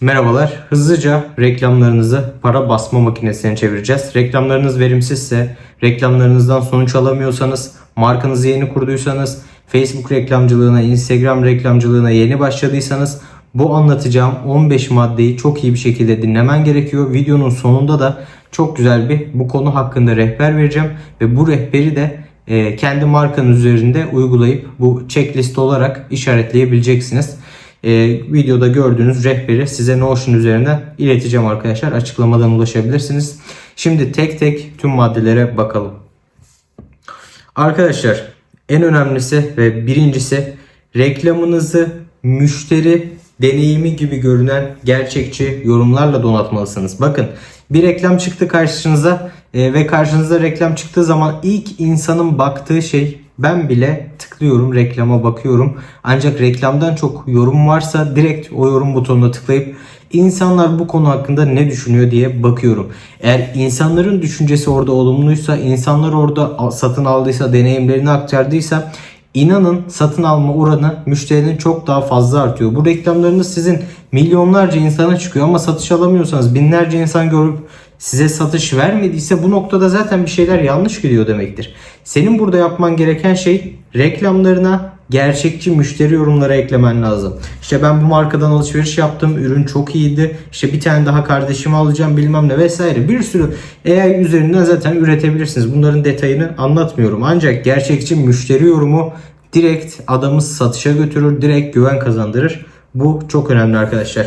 Merhabalar. Hızlıca reklamlarınızı para basma makinesine çevireceğiz. Reklamlarınız verimsizse, reklamlarınızdan sonuç alamıyorsanız, markanızı yeni kurduysanız, Facebook reklamcılığına, Instagram reklamcılığına yeni başladıysanız bu anlatacağım 15 maddeyi çok iyi bir şekilde dinlemen gerekiyor. Videonun sonunda da çok güzel bir bu konu hakkında rehber vereceğim ve bu rehberi de e, kendi markanın üzerinde uygulayıp bu checklist olarak işaretleyebileceksiniz. E, videoda gördüğünüz rehberi size Notion üzerinden ileteceğim arkadaşlar. Açıklamadan ulaşabilirsiniz. Şimdi tek tek tüm maddelere bakalım. Arkadaşlar en önemlisi ve birincisi reklamınızı müşteri deneyimi gibi görünen gerçekçi yorumlarla donatmalısınız. Bakın bir reklam çıktı karşınıza e, ve karşınıza reklam çıktığı zaman ilk insanın baktığı şey ben bile tıklıyorum reklama bakıyorum. Ancak reklamdan çok yorum varsa direkt o yorum butonuna tıklayıp insanlar bu konu hakkında ne düşünüyor diye bakıyorum. Eğer insanların düşüncesi orada olumluysa, insanlar orada satın aldıysa, deneyimlerini aktardıysa İnanın satın alma oranı müşterinin çok daha fazla artıyor. Bu reklamlarınız sizin milyonlarca insana çıkıyor ama satış alamıyorsanız binlerce insan görüp size satış vermediyse bu noktada zaten bir şeyler yanlış gidiyor demektir. Senin burada yapman gereken şey reklamlarına gerçekçi müşteri yorumları eklemen lazım. İşte ben bu markadan alışveriş yaptım. Ürün çok iyiydi. İşte bir tane daha kardeşimi alacağım bilmem ne vesaire. Bir sürü AI üzerinden zaten üretebilirsiniz. Bunların detayını anlatmıyorum. Ancak gerçekçi müşteri yorumu direkt adamı satışa götürür. Direkt güven kazandırır. Bu çok önemli arkadaşlar.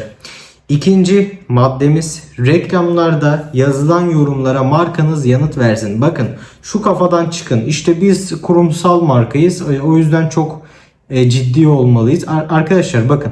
İkinci maddemiz reklamlarda yazılan yorumlara markanız yanıt versin. Bakın şu kafadan çıkın. İşte biz kurumsal markayız. O yüzden çok e, ciddi olmalıyız. Ar- arkadaşlar bakın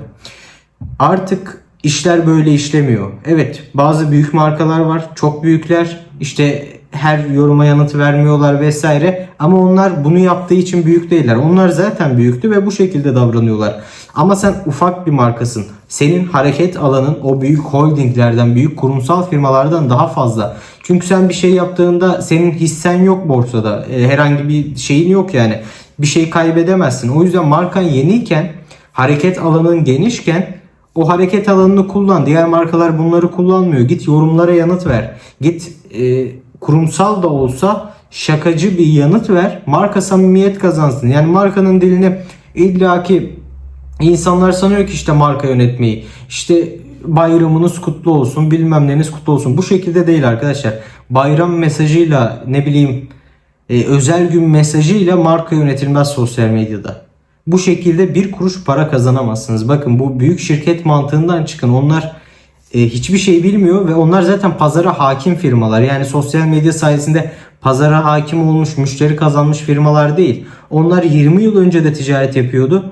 artık işler böyle işlemiyor. Evet bazı büyük markalar var. Çok büyükler. İşte her yoruma yanıt vermiyorlar vesaire. Ama onlar bunu yaptığı için büyük değiller. Onlar zaten büyüktü ve bu şekilde davranıyorlar. Ama sen ufak bir markasın. Senin hareket alanın o büyük holdinglerden, büyük kurumsal firmalardan daha fazla. Çünkü sen bir şey yaptığında senin hissen yok borsada. E, herhangi bir şeyin yok yani. Bir şey kaybedemezsin. O yüzden markan yeniyken, hareket alanın genişken o hareket alanını kullan. Diğer markalar bunları kullanmıyor. Git yorumlara yanıt ver. Git e, kurumsal da olsa şakacı bir yanıt ver. Marka samimiyet kazansın. Yani markanın dilini illaki insanlar sanıyor ki işte marka yönetmeyi. İşte bayramınız kutlu olsun, bilmem neniz kutlu olsun. Bu şekilde değil arkadaşlar. Bayram mesajıyla ne bileyim e, özel gün mesajıyla marka yönetilmez sosyal medyada. Bu şekilde bir kuruş para kazanamazsınız. Bakın bu büyük şirket mantığından çıkın. Onlar e, hiçbir şey bilmiyor ve onlar zaten pazara hakim firmalar. Yani sosyal medya sayesinde pazara hakim olmuş, müşteri kazanmış firmalar değil. Onlar 20 yıl önce de ticaret yapıyordu.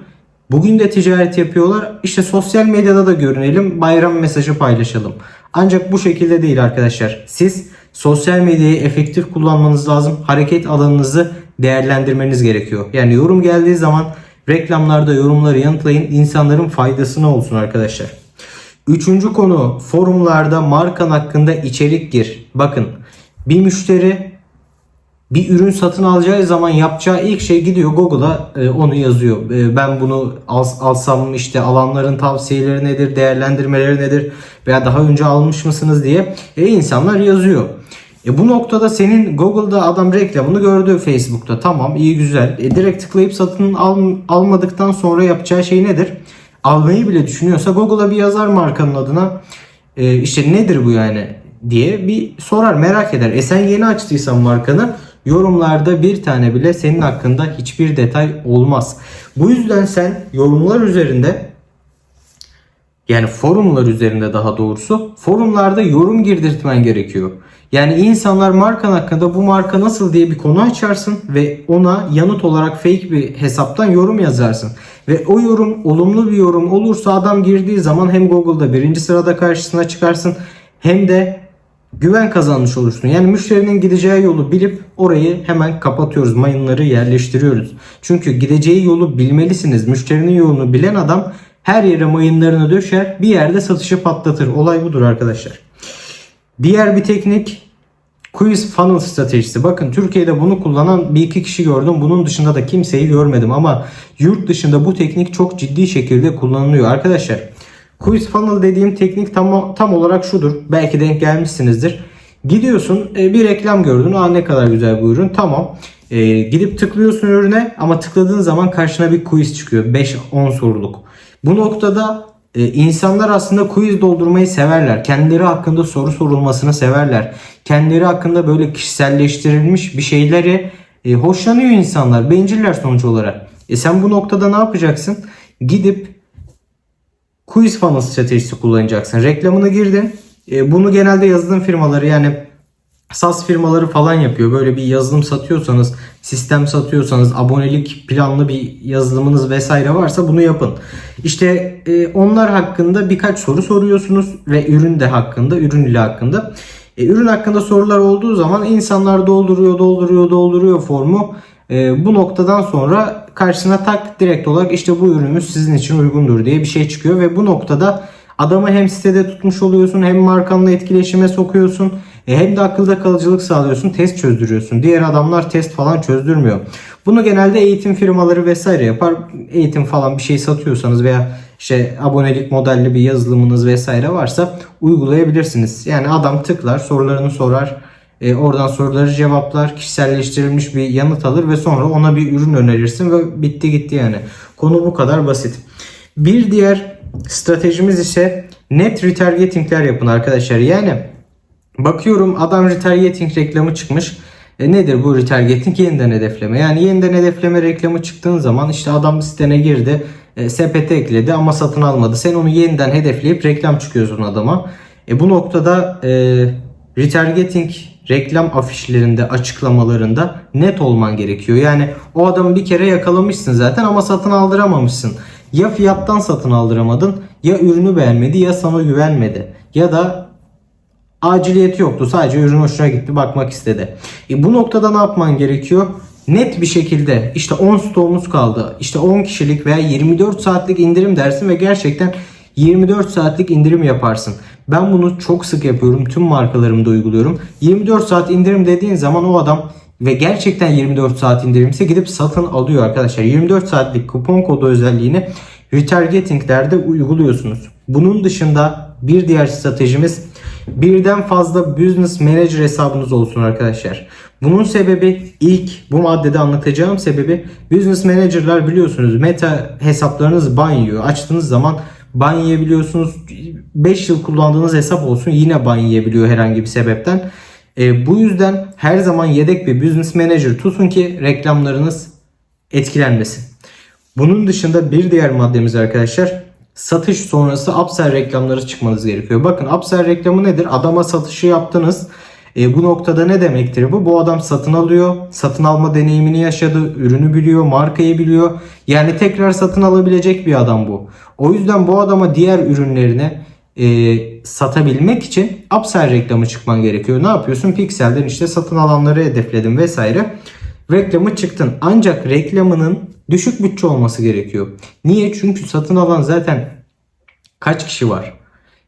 Bugün de ticaret yapıyorlar. İşte sosyal medyada da görünelim, bayram mesajı paylaşalım. Ancak bu şekilde değil arkadaşlar. Siz sosyal medyayı efektif kullanmanız lazım. Hareket alanınızı değerlendirmeniz gerekiyor. Yani yorum geldiği zaman reklamlarda yorumları yanıtlayın. İnsanların faydasına olsun arkadaşlar. Üçüncü konu forumlarda markan hakkında içerik gir. Bakın bir müşteri bir ürün satın alacağı zaman yapacağı ilk şey gidiyor Google'a e, onu yazıyor. E, ben bunu al, alsam işte alanların tavsiyeleri nedir, değerlendirmeleri nedir veya daha önce almış mısınız diye e, insanlar yazıyor. E bu noktada senin Google'da adam reklamını gördü Facebook'ta. Tamam iyi güzel. E direkt tıklayıp satın al, almadıktan sonra yapacağı şey nedir? Almayı bile düşünüyorsa Google'a bir yazar markanın adına. E, işte nedir bu yani diye bir sorar merak eder. E sen yeni açtıysan markanı yorumlarda bir tane bile senin hakkında hiçbir detay olmaz. Bu yüzden sen yorumlar üzerinde yani forumlar üzerinde daha doğrusu forumlarda yorum girdirtmen gerekiyor. Yani insanlar markan hakkında bu marka nasıl diye bir konu açarsın ve ona yanıt olarak fake bir hesaptan yorum yazarsın. Ve o yorum olumlu bir yorum olursa adam girdiği zaman hem Google'da birinci sırada karşısına çıkarsın hem de güven kazanmış olursun. Yani müşterinin gideceği yolu bilip orayı hemen kapatıyoruz. Mayınları yerleştiriyoruz. Çünkü gideceği yolu bilmelisiniz. Müşterinin yolunu bilen adam her yere mayınlarını döşer. Bir yerde satışı patlatır. Olay budur arkadaşlar. Diğer bir teknik quiz funnel stratejisi. Bakın Türkiye'de bunu kullanan bir iki kişi gördüm. Bunun dışında da kimseyi görmedim ama yurt dışında bu teknik çok ciddi şekilde kullanılıyor. Arkadaşlar Quiz funnel dediğim teknik tam, tam olarak şudur. Belki denk gelmişsinizdir. Gidiyorsun e, bir reklam gördün. Aa ne kadar güzel bu ürün. Tamam. E, gidip tıklıyorsun ürüne ama tıkladığın zaman karşına bir quiz çıkıyor. 5-10 soruluk. Bu noktada e, insanlar aslında quiz doldurmayı severler. Kendileri hakkında soru sorulmasını severler. Kendileri hakkında böyle kişiselleştirilmiş bir şeyleri e, hoşlanıyor insanlar. Benciller sonuç olarak. E sen bu noktada ne yapacaksın? Gidip quiz funnel stratejisi kullanacaksın. Reklamını girdin. E, bunu genelde yazılım firmaları yani SaaS firmaları falan yapıyor. Böyle bir yazılım satıyorsanız, sistem satıyorsanız, abonelik planlı bir yazılımınız vesaire varsa bunu yapın. İşte e, onlar hakkında birkaç soru soruyorsunuz ve ürün de hakkında, ürün ile hakkında. E, ürün hakkında sorular olduğu zaman insanlar dolduruyor, dolduruyor, dolduruyor formu. E, bu noktadan sonra karşısına tak direkt olarak işte bu ürünümüz sizin için uygundur diye bir şey çıkıyor ve bu noktada adamı hem sitede tutmuş oluyorsun hem markanla etkileşime sokuyorsun e, hem de akılda kalıcılık sağlıyorsun test çözdürüyorsun. Diğer adamlar test falan çözdürmüyor. Bunu genelde eğitim firmaları vesaire yapar. Eğitim falan bir şey satıyorsanız veya işte abonelik modelli bir yazılımınız vesaire varsa uygulayabilirsiniz. Yani adam tıklar sorularını sorar. E, oradan soruları cevaplar, kişiselleştirilmiş bir yanıt alır ve sonra ona bir ürün önerirsin ve bitti gitti yani. Konu bu kadar basit. Bir diğer stratejimiz ise net retargetingler yapın arkadaşlar. Yani bakıyorum adam retargeting reklamı çıkmış. E nedir bu retargeting? Yeniden hedefleme. Yani yeniden hedefleme reklamı çıktığın zaman işte adam sitene girdi, e, sepete ekledi ama satın almadı. Sen onu yeniden hedefleyip reklam çıkıyorsun adama. E bu noktada e, retargeting reklam afişlerinde, açıklamalarında net olman gerekiyor. Yani o adamı bir kere yakalamışsın zaten ama satın aldıramamışsın. Ya fiyattan satın aldıramadın, ya ürünü beğenmedi, ya sana güvenmedi. Ya da aciliyeti yoktu. Sadece ürün hoşuna gitti, bakmak istedi. E bu noktada ne yapman gerekiyor? Net bir şekilde işte 10 stoğumuz kaldı. İşte 10 kişilik veya 24 saatlik indirim dersin ve gerçekten 24 saatlik indirim yaparsın. Ben bunu çok sık yapıyorum. Tüm markalarımda uyguluyorum. 24 saat indirim dediğin zaman o adam ve gerçekten 24 saat indirimse gidip satın alıyor arkadaşlar. 24 saatlik kupon kodu özelliğini retargetinglerde uyguluyorsunuz. Bunun dışında bir diğer stratejimiz birden fazla business manager hesabınız olsun arkadaşlar. Bunun sebebi ilk bu maddede anlatacağım sebebi business manager'lar biliyorsunuz meta hesaplarınız ban yiyor. Açtığınız zaman ban yiyebiliyorsunuz. 5 yıl kullandığınız hesap olsun yine ban yiyebiliyor herhangi bir sebepten. E, bu yüzden her zaman yedek bir business manager tutun ki reklamlarınız etkilenmesin. Bunun dışında bir diğer maddemiz arkadaşlar satış sonrası upsell reklamları çıkmanız gerekiyor. Bakın upsell reklamı nedir? Adama satışı yaptınız. E, bu noktada ne demektir bu? Bu adam satın alıyor, satın alma deneyimini yaşadı, ürünü biliyor, markayı biliyor. Yani tekrar satın alabilecek bir adam bu. O yüzden bu adama diğer ürünlerini e, satabilmek için upsell reklamı çıkman gerekiyor. Ne yapıyorsun? Pixel'den işte satın alanları hedefledim vesaire. Reklamı çıktın. Ancak reklamının düşük bütçe olması gerekiyor. Niye? Çünkü satın alan zaten kaç kişi var?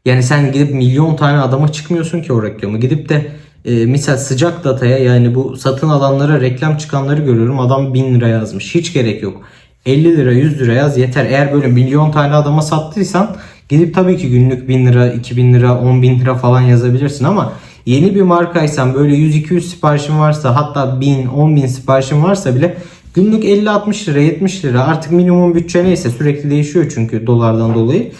Yani sen gidip milyon tane adama çıkmıyorsun ki o reklamı. Gidip de e, misal sıcak dataya yani bu satın alanlara reklam çıkanları görüyorum. Adam 1000 lira yazmış. Hiç gerek yok. 50 lira 100 lira yaz yeter. Eğer böyle milyon tane adama sattıysan gidip tabii ki günlük 1000 lira 2000 lira 10 bin lira falan yazabilirsin ama yeni bir markaysan böyle 100-200 siparişin varsa hatta 1000 10 bin siparişin varsa bile günlük 50-60 lira 70 lira artık minimum bütçe neyse sürekli değişiyor çünkü dolardan dolayı.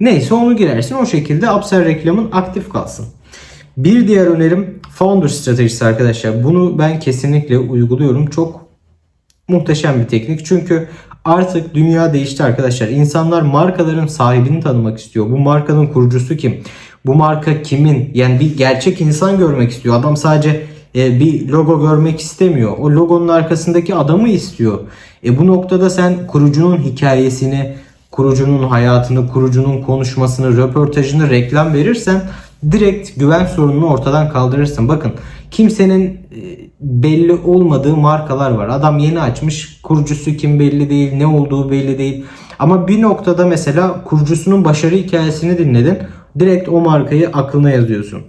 Neyse onu girersin o şekilde upsell reklamın aktif kalsın. Bir diğer önerim founder stratejisi arkadaşlar. Bunu ben kesinlikle uyguluyorum. Çok muhteşem bir teknik. Çünkü artık dünya değişti arkadaşlar. İnsanlar markaların sahibini tanımak istiyor. Bu markanın kurucusu kim? Bu marka kimin? Yani bir gerçek insan görmek istiyor. Adam sadece e, bir logo görmek istemiyor. O logonun arkasındaki adamı istiyor. E bu noktada sen kurucunun hikayesini, kurucunun hayatını, kurucunun konuşmasını, röportajını reklam verirsen direkt güven sorununu ortadan kaldırırsın. Bakın kimsenin e, belli olmadığı markalar var. Adam yeni açmış. Kurucusu kim belli değil, ne olduğu belli değil. Ama bir noktada mesela kurucusunun başarı hikayesini dinledin. Direkt o markayı aklına yazıyorsun.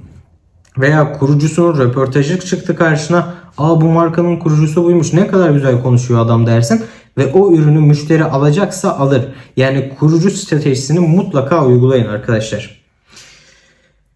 Veya kurucusunun röportajı çıktı karşına. Aa bu markanın kurucusu buymuş. Ne kadar güzel konuşuyor adam dersin. ve o ürünü müşteri alacaksa alır. Yani kurucu stratejisini mutlaka uygulayın arkadaşlar.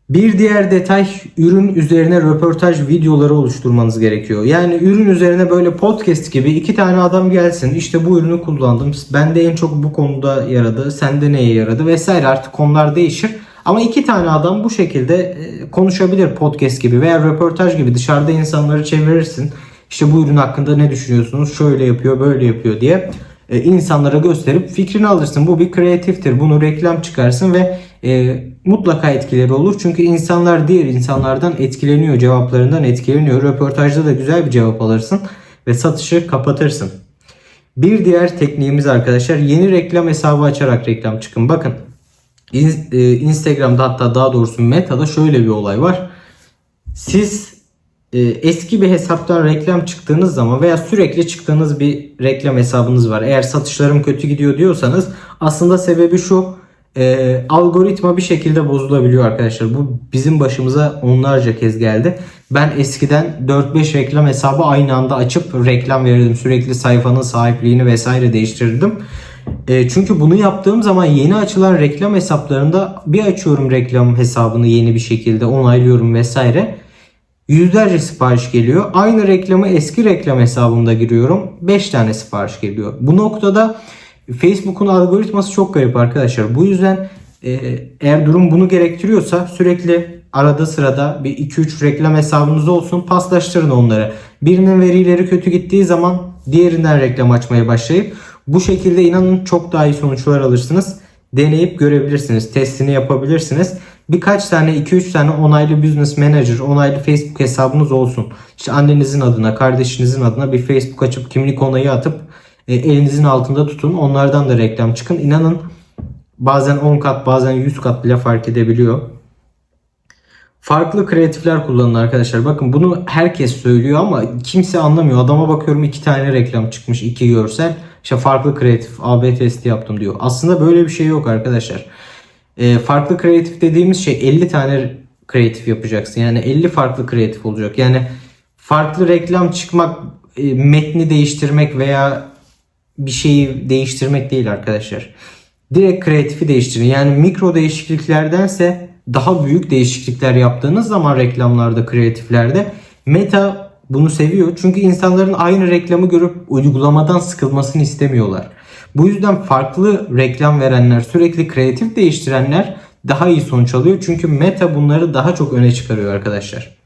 Bir diğer detay ürün üzerine röportaj videoları oluşturmanız gerekiyor. Yani ürün üzerine böyle podcast gibi iki tane adam gelsin. İşte bu ürünü kullandım. Bende en çok bu konuda yaradı. Sende neye yaradı vesaire artık konular değişir. Ama iki tane adam bu şekilde e, konuşabilir podcast gibi veya röportaj gibi dışarıda insanları çevirirsin. İşte bu ürün hakkında ne düşünüyorsunuz? Şöyle yapıyor, böyle yapıyor diye e, insanlara gösterip fikrini alırsın. Bu bir kreatiftir. Bunu reklam çıkarsın ve e, mutlaka etkileri olur. Çünkü insanlar diğer insanlardan etkileniyor, cevaplarından etkileniyor. Röportajda da güzel bir cevap alırsın ve satışı kapatırsın. Bir diğer tekniğimiz arkadaşlar yeni reklam hesabı açarak reklam çıkın. Bakın e, Instagram'da hatta daha doğrusu Meta'da şöyle bir olay var. Siz e, eski bir hesaptan reklam çıktığınız zaman veya sürekli çıktığınız bir reklam hesabınız var. Eğer satışlarım kötü gidiyor diyorsanız aslında sebebi şu e, algoritma bir şekilde bozulabiliyor arkadaşlar. Bu bizim başımıza onlarca kez geldi. Ben eskiden 4-5 reklam hesabı aynı anda açıp reklam verirdim. Sürekli sayfanın sahipliğini vesaire değiştirirdim. E, çünkü bunu yaptığım zaman yeni açılan reklam hesaplarında bir açıyorum reklam hesabını yeni bir şekilde onaylıyorum vesaire. Yüzlerce sipariş geliyor. Aynı reklamı eski reklam hesabımda giriyorum. 5 tane sipariş geliyor. Bu noktada Facebook'un algoritması çok garip arkadaşlar. Bu yüzden e, eğer durum bunu gerektiriyorsa sürekli arada sırada bir 2-3 reklam hesabınız olsun. Paslaştırın onları. Birinin verileri kötü gittiği zaman diğerinden reklam açmaya başlayıp bu şekilde inanın çok daha iyi sonuçlar alırsınız. Deneyip görebilirsiniz. Testini yapabilirsiniz. Birkaç tane 2-3 tane onaylı business manager, onaylı Facebook hesabınız olsun. İşte annenizin adına, kardeşinizin adına bir Facebook açıp kimlik onayı atıp e, elinizin altında tutun. Onlardan da reklam çıkın. İnanın bazen 10 kat bazen 100 kat bile fark edebiliyor. Farklı kreatifler kullanın arkadaşlar. Bakın bunu herkes söylüyor ama kimse anlamıyor. Adama bakıyorum iki tane reklam çıkmış, iki görsel. İşte farklı kreatif AB testi yaptım diyor. Aslında böyle bir şey yok arkadaşlar. E, farklı kreatif dediğimiz şey 50 tane kreatif yapacaksın. Yani 50 farklı kreatif olacak. Yani farklı reklam çıkmak, e, metni değiştirmek veya bir şeyi değiştirmek değil arkadaşlar. Direkt kreatifi değiştirin. Yani mikro değişikliklerdense daha büyük değişiklikler yaptığınız zaman reklamlarda, kreatiflerde meta bunu seviyor. Çünkü insanların aynı reklamı görüp uygulamadan sıkılmasını istemiyorlar. Bu yüzden farklı reklam verenler, sürekli kreatif değiştirenler daha iyi sonuç alıyor. Çünkü meta bunları daha çok öne çıkarıyor arkadaşlar.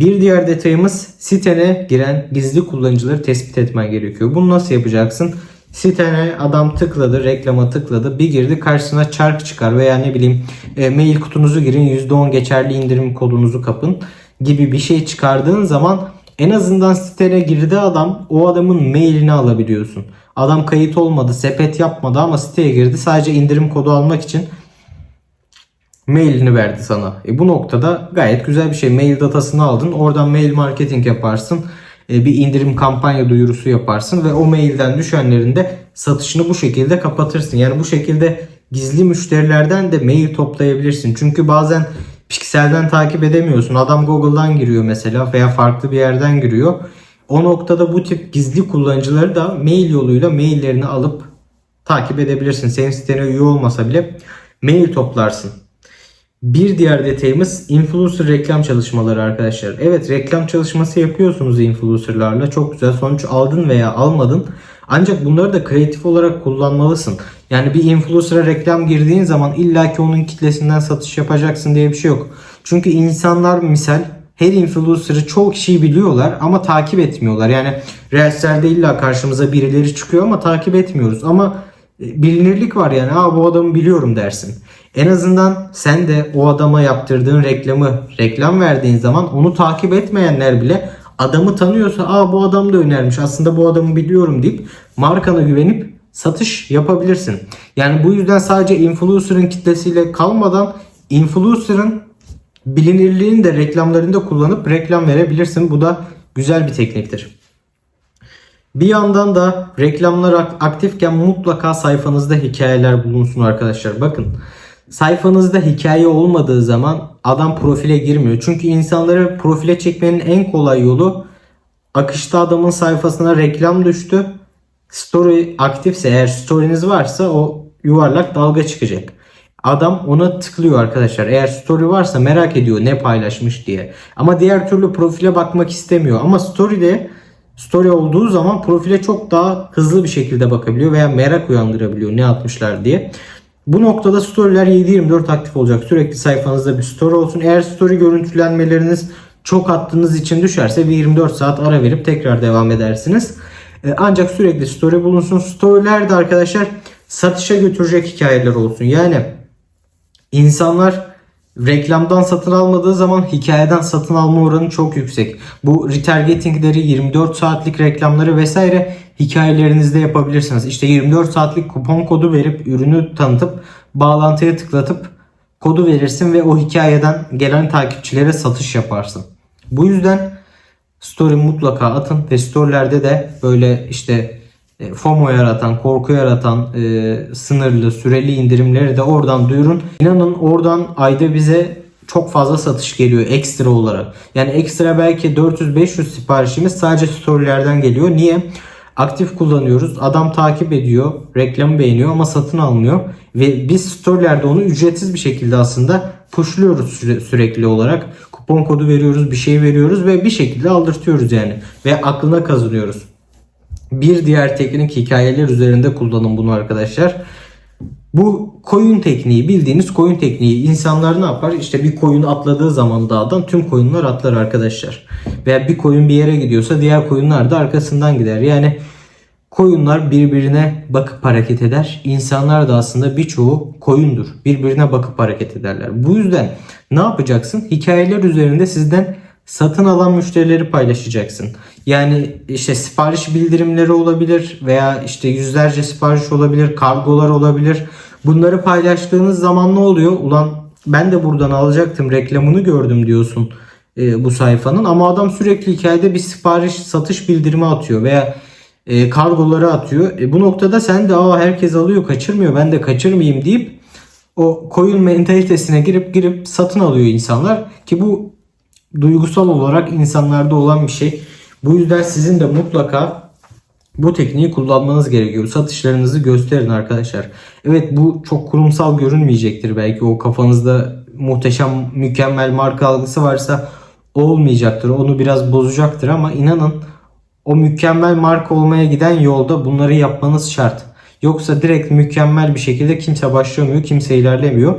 Bir diğer detayımız sitene giren gizli kullanıcıları tespit etmen gerekiyor. Bunu nasıl yapacaksın? Sitene adam tıkladı, reklama tıkladı, bir girdi karşısına çark çıkar veya ne bileyim e, mail kutunuzu girin %10 geçerli indirim kodunuzu kapın gibi bir şey çıkardığın zaman en azından sitene girdi adam o adamın mailini alabiliyorsun. Adam kayıt olmadı, sepet yapmadı ama siteye girdi sadece indirim kodu almak için mailini verdi sana. E bu noktada gayet güzel bir şey. Mail datasını aldın. Oradan mail marketing yaparsın. E bir indirim kampanya duyurusu yaparsın ve o mailden düşenlerin de satışını bu şekilde kapatırsın. Yani bu şekilde gizli müşterilerden de mail toplayabilirsin. Çünkü bazen pikselden takip edemiyorsun. Adam Google'dan giriyor mesela veya farklı bir yerden giriyor. O noktada bu tip gizli kullanıcıları da mail yoluyla maillerini alıp takip edebilirsin. Senin sitene üye olmasa bile mail toplarsın. Bir diğer detayımız influencer reklam çalışmaları arkadaşlar. Evet reklam çalışması yapıyorsunuz influencerlarla. Çok güzel sonuç aldın veya almadın. Ancak bunları da kreatif olarak kullanmalısın. Yani bir influencer'a reklam girdiğin zaman illaki onun kitlesinden satış yapacaksın diye bir şey yok. Çünkü insanlar misal her influencer'ı çoğu kişiyi biliyorlar ama takip etmiyorlar. Yani Reels'lerde illa karşımıza birileri çıkıyor ama takip etmiyoruz. Ama bilinirlik var yani. Aa bu adamı biliyorum dersin. En azından sen de o adama yaptırdığın reklamı reklam verdiğin zaman onu takip etmeyenler bile adamı tanıyorsa aa bu adam da önermiş aslında bu adamı biliyorum deyip markana güvenip satış yapabilirsin. Yani bu yüzden sadece influencer'ın kitlesiyle kalmadan influencer'ın bilinirliğini de reklamlarında kullanıp reklam verebilirsin. Bu da güzel bir tekniktir. Bir yandan da reklamlar ak- aktifken mutlaka sayfanızda hikayeler bulunsun arkadaşlar. Bakın sayfanızda hikaye olmadığı zaman adam profile girmiyor. Çünkü insanları profile çekmenin en kolay yolu akışta adamın sayfasına reklam düştü. Story aktifse eğer story'niz varsa o yuvarlak dalga çıkacak. Adam ona tıklıyor arkadaşlar. Eğer story varsa merak ediyor ne paylaşmış diye. Ama diğer türlü profile bakmak istemiyor. Ama story'de story olduğu zaman profile çok daha hızlı bir şekilde bakabiliyor veya merak uyandırabiliyor ne atmışlar diye. Bu noktada storyler 7-24 aktif olacak. Sürekli sayfanızda bir story olsun. Eğer story görüntülenmeleriniz çok attığınız için düşerse bir 24 saat ara verip tekrar devam edersiniz. Ee, Ancak sürekli story bulunsun. Storyler de arkadaşlar satışa götürecek hikayeler olsun. Yani insanlar reklamdan satın almadığı zaman hikayeden satın alma oranı çok yüksek. Bu retargetingleri 24 saatlik reklamları vesaire hikayelerinizde yapabilirsiniz. İşte 24 saatlik kupon kodu verip ürünü tanıtıp bağlantıya tıklatıp kodu verirsin ve o hikayeden gelen takipçilere satış yaparsın. Bu yüzden story mutlaka atın ve storylerde de böyle işte FOMO yaratan, korku yaratan e, sınırlı, süreli indirimleri de oradan duyurun. İnanın oradan ayda bize çok fazla satış geliyor ekstra olarak. Yani ekstra belki 400-500 siparişimiz sadece storylerden geliyor. Niye? Aktif kullanıyoruz. Adam takip ediyor. Reklamı beğeniyor ama satın almıyor. Ve biz storylerde onu ücretsiz bir şekilde aslında pushluyoruz süre- sürekli olarak. Kupon kodu veriyoruz, bir şey veriyoruz ve bir şekilde aldırtıyoruz yani. Ve aklına kazanıyoruz. Bir diğer teknik hikayeler üzerinde kullanın bunu arkadaşlar. Bu koyun tekniği bildiğiniz koyun tekniği. İnsanlar ne yapar? İşte bir koyun atladığı zaman dağdan tüm koyunlar atlar arkadaşlar. Veya bir koyun bir yere gidiyorsa diğer koyunlar da arkasından gider. Yani koyunlar birbirine bakıp hareket eder. İnsanlar da aslında birçoğu koyundur. Birbirine bakıp hareket ederler. Bu yüzden ne yapacaksın? Hikayeler üzerinde sizden satın alan müşterileri paylaşacaksın. Yani işte sipariş bildirimleri olabilir veya işte yüzlerce sipariş olabilir, kargolar olabilir. Bunları paylaştığınız zaman ne oluyor? Ulan ben de buradan alacaktım reklamını gördüm diyorsun e, bu sayfanın ama adam sürekli hikayede bir sipariş satış bildirimi atıyor veya e, kargoları atıyor. E, bu noktada sen de aa herkes alıyor kaçırmıyor ben de kaçırmayayım deyip o koyun mentalitesine girip girip satın alıyor insanlar ki bu duygusal olarak insanlarda olan bir şey. Bu yüzden sizin de mutlaka bu tekniği kullanmanız gerekiyor. Satışlarınızı gösterin arkadaşlar. Evet bu çok kurumsal görünmeyecektir belki o kafanızda muhteşem mükemmel marka algısı varsa olmayacaktır. Onu biraz bozacaktır ama inanın o mükemmel marka olmaya giden yolda bunları yapmanız şart. Yoksa direkt mükemmel bir şekilde kimse başlamıyor, kimse ilerlemiyor.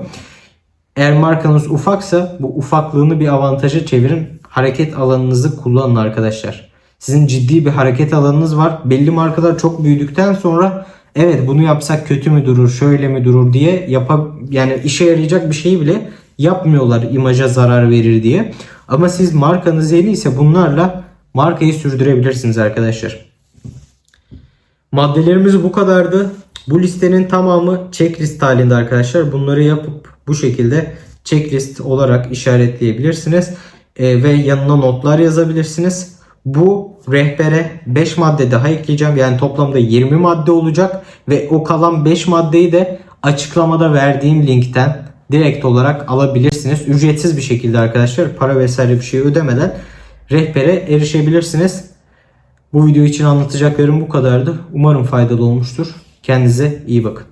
Eğer markanız ufaksa bu ufaklığını bir avantaja çevirin. Hareket alanınızı kullanın arkadaşlar. Sizin ciddi bir hareket alanınız var. Belli markalar çok büyüdükten sonra evet bunu yapsak kötü mü durur, şöyle mi durur diye yapa yani işe yarayacak bir şeyi bile yapmıyorlar imaja zarar verir diye. Ama siz markanız yeni ise bunlarla markayı sürdürebilirsiniz arkadaşlar. Maddelerimiz bu kadardı. Bu listenin tamamı checklist halinde arkadaşlar. Bunları yapıp bu şekilde checklist olarak işaretleyebilirsiniz. Ee, ve yanına notlar yazabilirsiniz. Bu rehbere 5 madde daha ekleyeceğim. Yani toplamda 20 madde olacak. Ve o kalan 5 maddeyi de açıklamada verdiğim linkten direkt olarak alabilirsiniz. Ücretsiz bir şekilde arkadaşlar. Para vesaire bir şey ödemeden rehbere erişebilirsiniz. Bu video için anlatacaklarım bu kadardı. Umarım faydalı olmuştur. Kendinize iyi bakın.